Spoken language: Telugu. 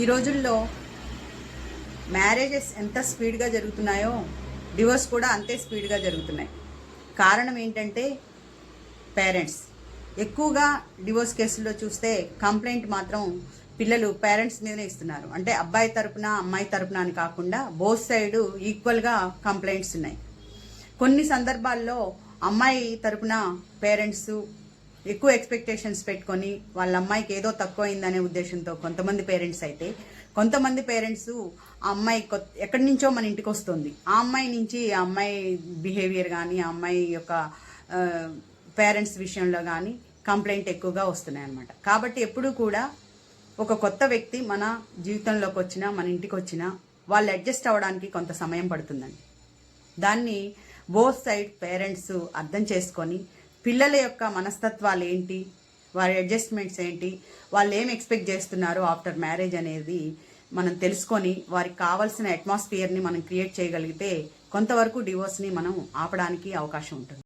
ఈ రోజుల్లో మ్యారేజెస్ ఎంత స్పీడ్గా జరుగుతున్నాయో డివోర్స్ కూడా అంతే స్పీడ్గా జరుగుతున్నాయి. కారణం ఏంటంటే పేరెంట్స్. ఎక్కువగా డివోర్స్ కేసుల్లో చూస్తే కంప్లైంట్ మాత్రం పిల్లలు పేరెంట్స్ మీదనే ఇస్తున్నారు. అంటే అబ్బాయి తరపున అమ్మాయి తరపున అని కాకుండా బోత్ సైడ్ ఈక్వల్గా కంప్లైంట్స్ ఉన్నాయి. కొన్ని సందర్భాల్లో అమ్మాయి తరపున పేరెంట్స్ ఎక్కువ ఎక్స్పెక్టేషన్స్ పెట్టుకొని వాళ్ళ అమ్మాయికి ఏదో తక్కువ అయిందనే ఉద్దేశంతో కొంతమంది పేరెంట్స్ అయితే కొంతమంది పేరెంట్స్ ఆ అమ్మాయి కొత్త ఎక్కడి నుంచో మన ఇంటికి వస్తుంది. ఆ అమ్మాయి నుంచి ఆ అమ్మాయి బిహేవియర్ కానీ ఆ అమ్మాయి యొక్క పేరెంట్స్ విషయంలో కానీ కంప్లైంట్ ఎక్కువగా వస్తున్నాయి అన్నమాట కాబట్టి ఎప్పుడూ కూడా ఒక కొత్త వ్యక్తి మన జీవితంలోకి వచ్చినా మన ఇంటికి వచ్చినా వాళ్ళు అడ్జస్ట్ అవ్వడానికి కొంత సమయం పడుతుందండి. దాన్ని బోత్ సైడ్ పేరెంట్స్ అర్థం చేసుకొని పిల్లల యొక్క మనస్తత్వాలు ఏంటి? వారి అడ్జస్ట్మెంట్స్ ఏంటి? వాళ్ళు ఏం ఎక్స్పెక్ట్ చేస్తున్నారు ఆఫ్టర్ మ్యారేజ్ అనేది మనం తెలుసుకొని వారికి కావాల్సిన అట్మాస్ఫియర్ని మనం క్రియేట్ చేయగలిగితే కొంతవరకు డివోర్స్ని మనం ఆపడానికి అవకాశం ఉంటుంది.